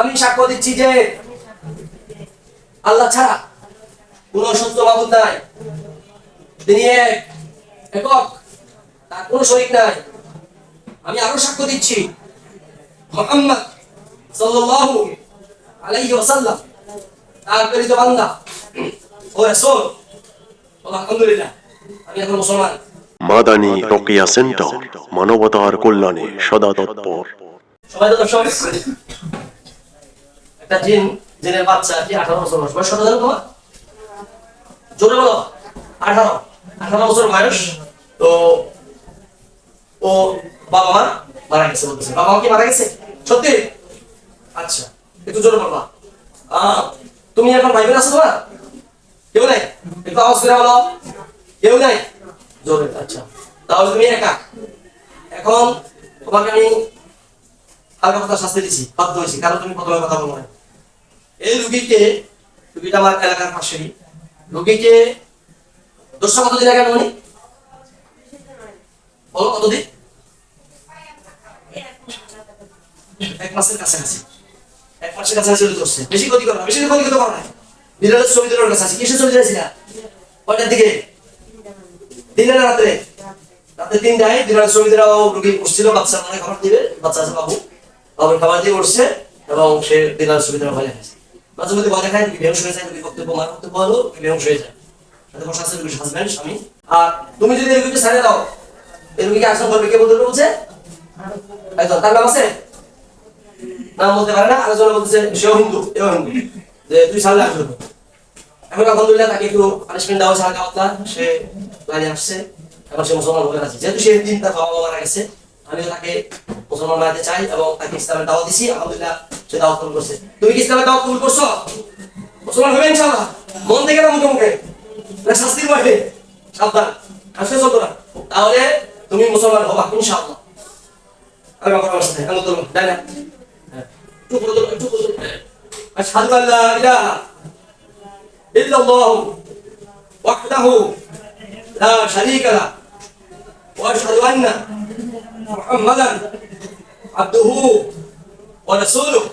আমি সাক্ষ্য দিচ্ছি যে আল্লাহ ছাড়া কোন সত্য মাবুদ নাই। তিনি এক একক তার কোন শরিক নাই। আমি আরও সাক্ষ্য দিচ্ছি। মোহাম্মদ সাল্লাল্লাহু আলাইহি ওয়াসাল্লাম তার প্রেরিত বান্দা ও রাসূল। আলহামদুলিল্লাহ আমি এখন মুসলমান। মাদানী রোকেয়া সেন্টার মানবতার কল্যাণে সদা তৎপর। সবাই তো দর্শক একটা জিন, জিনের বাচ্চা কি আঠারো বছর বয়স? বয়স কত জানো তোমার? জোরে বলো। আঠারো। আঠারো বছর বয়স। তো ও বাবা মা মারা গেছে বলতেছে। বাবা মা কি মারা গেছে? সত্যি? আচ্ছা একটু জোরে বলবা। তুমি এখন ভাই আছো তোমার? কেউ নাই? একটু আওয়াজ করে বলো। কেউ নাই? জোরে আচ্ছা। তাহলে তুমি একা? এখন তোমাকে আমি হালকা কথা শাস্তি দিছি, বাধ্য হয়েছি। কারণ তুমি প্রথমে কথা বলো না এই রুগীকে, রুগীটা আমার এলাকার পাশেই। রুগীকে দশটা কতদিন আগে উনি বলো কতদিন? এক মাসের কাছাকাছি। এক মাসের কাছাকাছি বেশি ক্ষতি না, বেশি ক্ষতি করতে পারো না বিড়ালের ছবি তোলার কাছে আছে, কিসে চলে যাচ্ছিলা কয়টার দিকে? দিনে না রাত্রে রাতে তিনটায় দিনের শ্রমিকরাও রুগী উঠছিল বাচ্চা মানে খাবার দিবে, বাচ্চা আছে বাবু। বাবুর খাবার দিয়ে উঠছে এবং সে দিনের শ্রমিকরা ভয় দেখাচ্ছে মাঝে মধ্যে ভয় দেখায় রুগী বেহুশ হয়ে যায় রুগী বক্তব্য মার বক্তব্য হলো রুগী বেহুশ হয়ে যায় সাথে বসা আছে রুগীর স্বামী। আর তুমি যদি রুগীকে ছেড়ে দাও, এই রুগীকে আসন করবে কে বলতে বলছে? তার নাম আছে? নাম বলতে পারে না আরেকজন বলতেছে, সেও হিন্দু, এও হিন্দু। যে তুই আসবে এখন আলহামদুলিল্লাহ তাকে একটু পানিশমেন্ট দেওয়া সে আসছে। এখন সে মুসলমান হয়ে আছে যেহেতু সে দিন তার বাবা মারা গেছে তাকে মুসলমান বানাতে চাই এবং তাকে ইসলামের দাওয়াত দিছি। আলহামদুলিল্লাহ সে দাওয়াত কবুল করছে তুমি কি ইসলামের দাওয়াত কবুল করছো মুসলমান হবে ইনশাআল্লাহ মন থেকে না মুখে মুখে না শাস্তির ভয়ে সাবধান আসলে চলতো না তাহলে তুমি মুসলমান হবা ইনশাআল্লাহ আমি আমার আমার সাথে আমি তোলো তাই না হ্যাঁ। একটু করে তোলো একটু করে তোলো আশহাদু আল্লা ইলাহা ইল্লাল্লাহু ওয়াহদাহু لا شريك له واشهد ان محمدا عبده ورسوله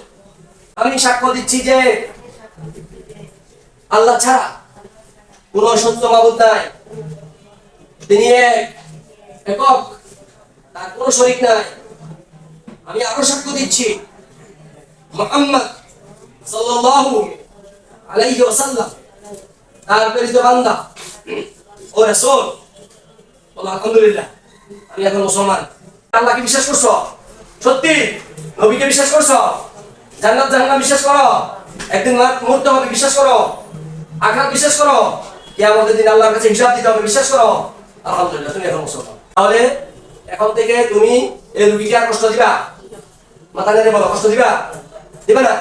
আমি সাক্ষ্য দিচ্ছি যে আল্লাহ ছাড়া কোন সত্য মাবুদ নাই। তিনি একক, তার কোন শরিক নাই। আমি আরও সাক্ষ্য দিচ্ছি, মোহাম্মদ সাল্লাল্লাহু আলাইহি ওয়াসাল্লাম, তার প্রেরিত বান্দা ও রাসূল। আলহামদুলিল্লাহ, আমি এখন মুসলমান। আল্লাহকে বিশ্বাস করছ? সত্যি? নবীকে বিশ্বাস করছ? জান্নাত জাহান্নাম বিশ্বাস করো। একদিন মা- মরতে হবে বিশ্বাস করো। আখরাত বিশ্বাস করো। কিয়ামতের দিন আল্লাহর কাছে হিসাব দিতে হবে, বিশ্বাস করো। আলহামদুলিল্লাহ, তুমি এখন মুসলমান তাহলে এখন থেকে তুমি এই রুগীকে আর কষ্ট দিবা? মাথা নেড়ে বলো, কষ্ট দিবা? দিবা না?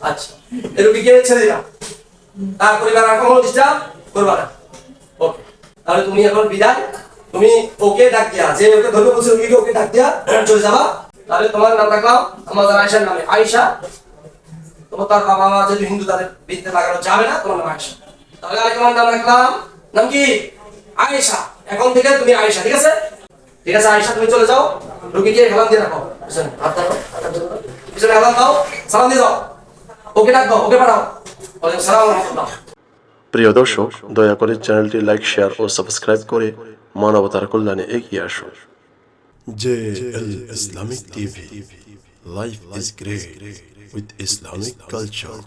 আচ্ছা এই রুগীকে ছেড়ে দিবা। তার পরিবার আর কখনো ডিস্টার্ব করবা না। ওকে তাহলে তুমি এখন বিদায়। তুমি ওকে ডাক দিয়া, যে ওকে ধর্ম বলছে, রুগীকে ওকে ডাক দিয়া চলে যাবা। তাহলে তোমার নাম রাখলাম আমাদের আয়সার নামে আয়সা তোমার তার বাবা মা যদি হিন্দু, তাদের বিদ্যে লাগানো যাবে না, তোমার নাম আয়সা তাহলে আমি তোমার নাম রাখলাম, নাম কি? আয়েশা। এখন থেকে তুমি আয়েশা, ঠিক আছে? ঠিক আছে, আয়েশা, তুমি চলে যাও। রুগীকে হেলাম দিয়ে রাখো। পিছনে হাত ধরো। পিছনে হেলাম দাও। সালাম দিয়ে যাও ওকে ডাক দাও, ওকে পাঠাও। ওয়ালাইকুম সালাম ওয়া প্রিয় দর্শক, দয়া করে চ্যানেলটি লাইক, শেয়ার ও সাবস্ক্রাইব করে মানবতার কল্যাণে এগিয়ে আসুন। JL Islamic TV. Life is great with Islamic culture.